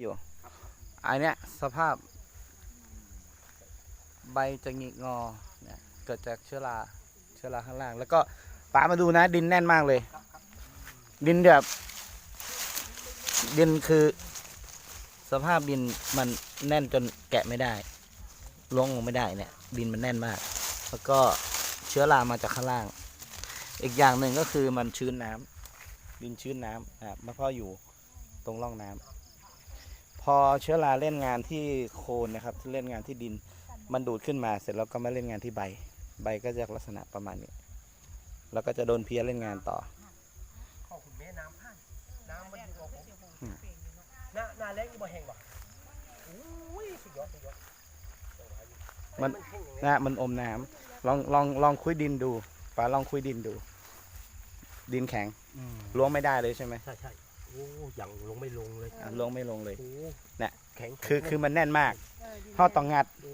อยู่อันเนี้ยสภาพ ใบจะหงิกงอเนี่ยเกิดจากเชื้อราเชื้อราข้างล่าง แล้วก็ป๋ามาดูนะ ดินแน่นมากเลย ดินแบบดินคือ สภาพดินมันแน่นจนแกะไม่ได้ล้วงลงไม่ได้เนี่ย ดินมันแน่นมาก แล้วก็เชื้อรามาจากข้างล่าง อีกอย่างหนึ่งก็คือมันชื้นน้ำดินชื้นน้ำอะมันเพาะอยู่ตรงร่องน้ำพ อเชื้อราเล่นงานที่โคนนะครับที่เล่นงานที่ดินมันดูดขึ้นมาเสร็จแล้วก็มาเล่นงานที่ใบ ใบก็จะลักษณะประมาณนี้ แล้วก็จะโดนเพี้ยเล่นงานต่อขอบคุณแม่น้ำผ่านน้ำมันอยู่กับผมอืมหน้าหน้าแรงนี่บ่แห้งว่ะอุ้ยสุดยอดสุดยอดมันแห้งอย่างนะมันอมน้ำลองลองลองคุยดินดูป๋าลองคุยดินดู ดินแข็งอืมล้วงไม่ได้เลยใช่ไหมใช่ใช่ โอ้ยังลงไม่ลงเลยอะล้วงไม่ลงเลย โอ้เนี่ยแข็งคือคือมันแน่นมากเออดีเขาต้องงัดโอ้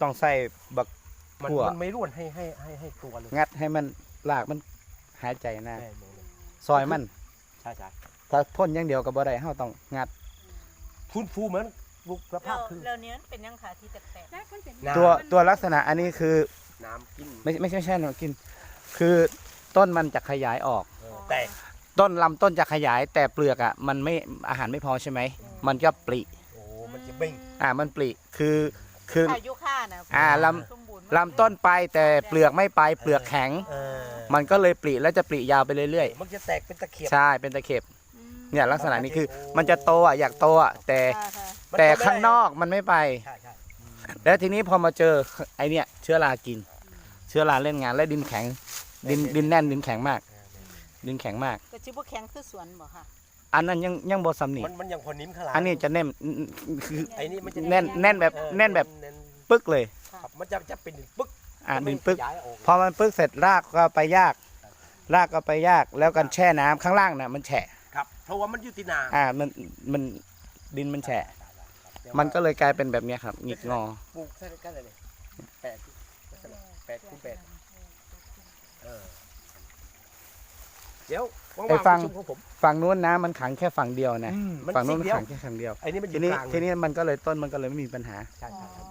ต้องใส่บัก มันทั่วมันไม่ร่วนให้ให้ให้ให้ตัวเลยงัดให้มันลากมันหายใจนะแม่แม่แม่ซอยมัน ใช่ใช่ถ้าพ่นอย่างเดียวก็บ่ได้เขาต้องงัด ฟื้นฟูเหมือนบุกภาเราพคือเราเนี้ยเป็นยังขาที่แตกแรกมันเป็นน้ำตัวตัวลักษณะอันนี้คือน้ำกินไม่ไม่ใช่ไม่ใช่หนูกิน คือต้นมันจะขยายออกเออๆแต่ ต้นลำต้นจะขยายแต่เปลือกอะมันไม่อาหารไม่พอใช่ไหมมันก็ปลิโอ้มันจะเบ่งอ่ามันปลิคือคือ อายุค่านะอ่าลสมบูรณ์ลำต้นไปแต่เปลือกไม่ไปเปลือกแข็ง เออมันก็เลยปลิแล้วจะปลิยาวไปเรื่อยมันจะแตกเป็นตะเขียบ ๆ ใช่เป็นตะเข็บอืมเนี่ยลักษณะนี้คือ มันจะโตอะอยากโตอะแต่ค่ะค่ะมันแต่จะไม่ข้างนอกมันไม่ไป ใช่ใช่อืมแล้วทีนี้พอมาเจอ ไอเนี่ยเชื้อรากิน เชื้อราเล่นงานและดินแข็ง ดินดินแน่นดินแข็งมาก ดินแข็งมาก ก็ชิบุแข็งคือสวนบ่ค่ะ อันนั้นยังยังบอสำนีมันมันยังพอนิ่มขนาดอันนี้จะแน่นคือไอ้นี่มันจะแน่นแน่นแบบเออแน่นแบบแน่นปึ๊กเลย ครับมันจะจะเป็นปึ๊กอ่าดินปึ๊ก ย้ายออกพอมันปึ๊กเสร็จรากก็ไปยาก รากก็ไปยากแล้วกันแช่น้ำข้างล่างน่ะมันแฉะ ครับ เพราะว่ามันอยู่ที่นาอ่ามันมันดินมันแฉะมันก็เลยกลายเป็นแบบเนี้ยครับหงิกงอ ปลูกแค่กันเลยแปดแปดคูณแปดเออ เดี๋ยวว่างไอ้ๆฟังประชุมของผม ฝั่งนู้นน้ำมันขังแค่ฝั่งเดียวนะอืมมันฝั่งนู้นสิ่มันเดียวขังแค่ฝั่งเดียว ไอ้นี่มันอทียู่นี้กลางทีนี้มันก็เลยต้นมันก็เลยไม่มีปัญหา ใช่ใช่ครับ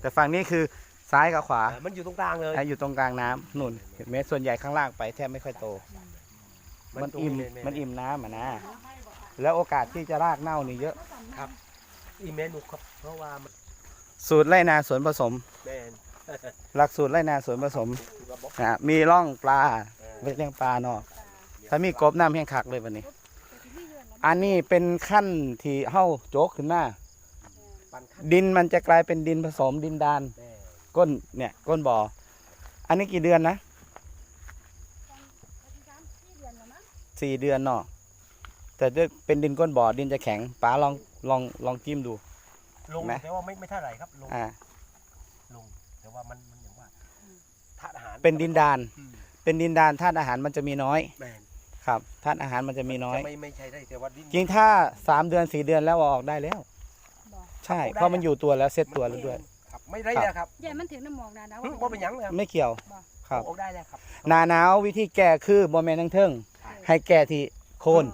แต่ฝั่งนี้คือซ้ายกับขวาเออมันอยู่ตรงกลางเลย อะอยู่ตรงกลางน้ำนู่นเห็นไหมส่วนใหญ่ข้างล่างไปแทบไม่ค่อยโต มันตรงอิ่มเลยมันอิ่มน้ำอะนะ แล้วโอกาสที่จะรากเน่านี่เยอะอิ่มเมนูครับเพราะว่ามันสูตรไรนาสวนผสม แมนหลักสูตรไรนาสวนผสมระบบนะมีร่องปลาเออไว้เลี้ยงปลาเนาะ ถ้ามีกบน้ำแห้งคักเลยวันนี้ อันนี้เป็นขั้นที่เฮ้าโจกขึ้นมาปันขั้นดินมันจะกลายเป็นดินผสมดินดานแม่ก้นเนี่ยก้นบ่อ อันนี้กี่เดือนนะสี่เดือนเนาะแต่ด้วยเป็นดินก้นบ่อดินจะแข็งป๋าลองลองลองจิ้มดูลงไหมแต่ว่าไม่ไม่เท่าไหร่ครับลงอ่าลงแต่ว่ามันมันอย่างว่าธาตุอาหารเป็นดินดานอืมเป็นดินดานธาตุอาหารมันจะมีน้อยแมน ครับธาตุอาหารมันจะมีน้อย จะไม่ไม่ใช่ได้แต่ว่าดินจริงถ้าสามเดือนสี่เดือนแล้วเอาออกได้แล้วใช่เพราะมันอยู่ตัวแล้วเซ็ตตัวแล้วด้วย ครับไม่ได้แล้วครับใหญ่มันถึงน้ำหมอกนะนะอืมบ่เป็นหยังเลยครับไม่เกี่ยวครับ ออกได้แล้วครับ หนาหนาววิธีแก้คือบ่แม่นทั้งเทิงให้แก้ที่โคน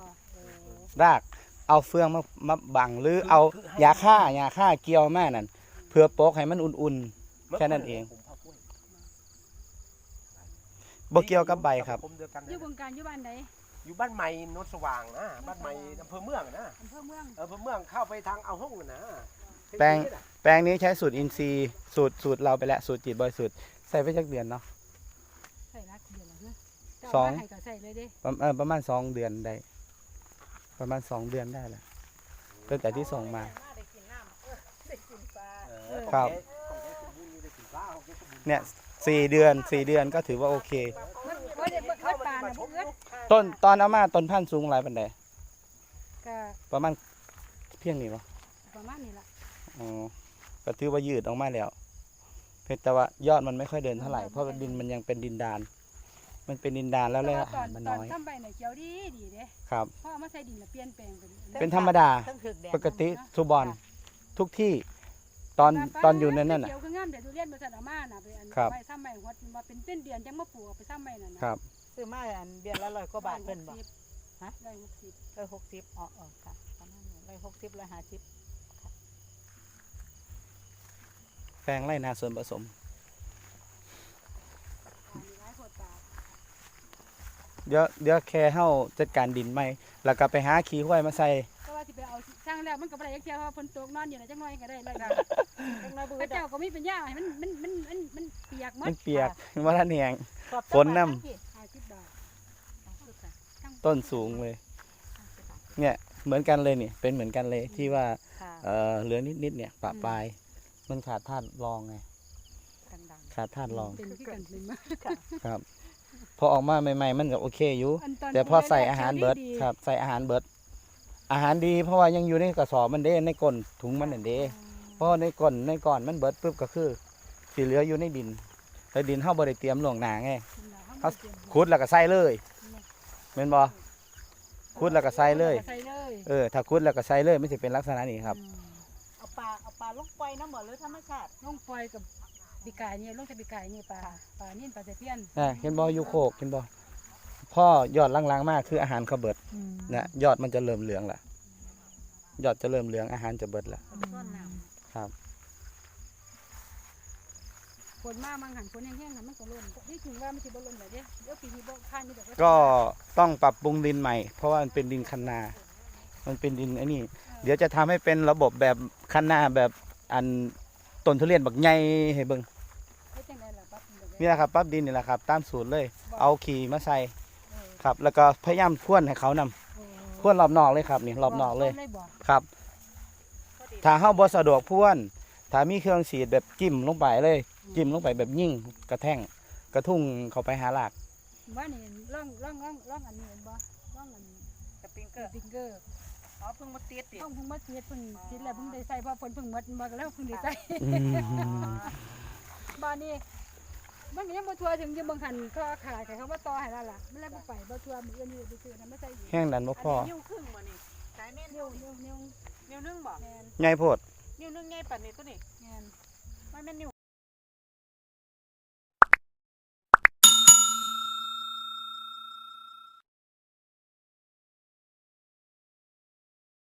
ราก เอาเฟืองมามาบังหรือเอายาฆ่ายาฆ่าเกี่ยวแม่นั่นเพื่อโปกให้มันอุ่น แค่นั้นเอง ผมพากล้วยๆบ่เกี่ยวกับใบครับ ผมเดียวกันอยู่วงการอยู่บ้านไหน อยู่บ้านใหม่โนนสว่างนะบ้านใหม่อำเภอเมืองนะอำเภอเมืองอำเภอเมืองเข้าไปทางเอาห้องนะแปลง แปลงนี้ใช้สูตรอินทรีย์สูตรสูตรเราไปแล้วสูตรจิตบริสุทธิ์ใส่ไปจักเดือนเนาะ ใส่รักเดือนละเนอะสองเจ้าว่าให้ก็ใส่เลยเด้ประเออประมาณสองเดือนได้ ประมาณสองเดือนได้แหละตั้งแต่ที่ส่งมา ได้กินน้ำเออได้กินปลาครับ ของแท้ของแท้สมบูรณ์ได้กินปลาของแท้สมบูรณ์เนี่ยสี่เดือนสี่เดือนก็ถือว่าโอเคมันบ่ได้ บ่เอิดปลาน่ะบ่เอิดต้นตอนเอามาต้นพันธุ์สูงหลายปันใดก็ประมาณเพียงนี้ปะประมาณนี้ล่ะอ๋อก็ถือว่ายืดออกมาแล้วเพียงแต่ว่ายอดมันไม่ค่อยเดินเท่าไหร่เพราะว่าดินมันยังเป็นดินดาน มันเป็นดินดานแล้วแร่อาตอหารนมันตอน้นอยทำใบน่ะเขียวดีดีเด้ครับพอเอามาใส่ดินน่ะเปลี่ยนแปลงเป็นเป็นธรรมดาทั้งถึกแดดปกติสุบอลทุกที่ตอนตอนอยู่ในนั่นน่ะเขียวคืองามเดี๋ยวทุเรียนบ่ทันเอามาน่ะไปอันครับไว้ซ้ำใบหัวมาเป็นเป็นเดือนจังมาปลูกเอาไปซ้ำใบนั่นน่ะครับ ซื้อมาอันเดือนละร้อยกว่าบาทเพิ่นบ่ฮะได้หกสิบร้อยหกสิบอ๋ออ๋อค่ะประมาณนั้นร้อยหกสิบร้อยห้าสิบแปลงไรนาส่วนผสมป่านี่หลายโพดป่าเดี๋ยวเดี๋ยวแค่เฮาจัดการดินใหม่แล้วก็ไปหาขี้ห้วยมาใส่ก็ว่าสิไปเอาช่างแล้วมันก็บ่ได้จักเที่ยวเพราะว่าฝนตกนอนอยู่น่ะจังน้อยก็ได้เลยจังเราเบื่พอระเจ้าก็มีปัญญาให้มันมันมันมันมันเปียกหมมัดนเปียกว่าท่านแหงฝนนำ50บาท ต้นสูงเลย เนี่ยเหมือนกันเลยนี่เป็นเหมือนกันเลยที่ว่าค่ะเออเหลือนิดๆเนี่ยปะปลาย มันขาดธาตุรองไงดังขาดธาตุรองเป็นที่กันเป็นมาๆค่ะครับ พอออกมาใหม่ๆมันก็โอเคอยู่ อันตนแต่พอใส่อาหารเบิดดีครับใส่อาหารเบิดอาหารดีเพราะว่ายังอยู่ในกระสอบมันเด้ในก้นถุงมันนั่นเด้เพราะในก้นในก้อนมันเบิดปุ๊บก็คือสีเหลืออยู่ในดินแล้วดินเฮาบ่ได้เตรียมล่วงหน้าไง เขาขุดแล้วก็ใส่เลย แม่นบ่ขุดแล้วก็ใส่เลยใส่เลยเออถ้าขุดแล้วก็ใส่เลยมันสิเป็นลักษณะนี้ครับ อืมเอาปลาเอาปลาลงปล่อยน้ำบ่หรือธรรมชาติลงปล่อยกับปีกายนี่ลงแต่ปีกายนี่ปลาปลานี่ปลาตะเพียนอะเห็นบ่อยู่โคกเห็นบ่พ่อยอดล่างๆมากคืออาหารเขาเบิดนะยอดมันจะเริ่มเหลืองละยอดจะเริ่มเหลืองอาหารจะเบิดละเอาไปต้นน้ำครับ ฝนมามังหันฝนแห้งๆหันมันก็ล้นที่ถึงว่ามันสิบ่ล้นแบบเนี้ยเดี๋ยวปีนี้บ่ผ่านนี่ดอกก็ต้องปรับปรุงดินใหม่ เพราะว่ามันเป็นดินคันนา มันเป็นดินไอ้นี่ เดี๋ยวจะทำให้เป็นระบบแบบคันนาแบบอันต้นทุเรียนบักใหญ่ให้เบิ่งเฮ็ดจังไดล่ะปั๊บแบบนี่แหละครับปรับดินนี่แหละครับ ตามสูตรเลยบ่เอาขี่มาใส่เออครับ แล้วก็พยายามพ่วนให้เขานำเออพ่วนรอบนอกเลยครับนี่รอบนอกเลยเลยบ่ครับพอดีถ้าเฮาบ่สะดวกพ่วนถ้ามีเครื่องฉีดแบบจิ้มลงไปเลย จิ้มลงไปแบบยิ่งกระแท่งกระทุ้งเข้าไปหาหลากว่านี่ร่องร่องร่องร่องอันนี้เห็นบ่ร่องอันสปริงเกเกิอดร์ฟิงเกอร์อ๋อเพิ่งมาติดติต้องเพิ่งมาเสียเพิ่งติดแล้วเพิ่งได้ใส่เพราะฝนเพิ่งหมดบ่ก็แล้วเพิ่งได้ใส่อืมบ้านนี้มันก็ยังบ่ทัวถึงยังบางหันก็ขาดแต่เขาว่าต่อให้แล้วล่ะมันแล้วบ่ไปบ่ทัวมืออื่นอยู่ไปซื้อนั้นมาใส่อีกแห้งดันบ่พอนิ้วครึ่งบ่นี่สายเม่นนิ้วนิ้วนิ้วนิ้วนึงบ่แม่นใหญ่โพดนิ้วนึงใหญ่ปานนี้ตัวนี้แม่นไม่แม่นนิ้ว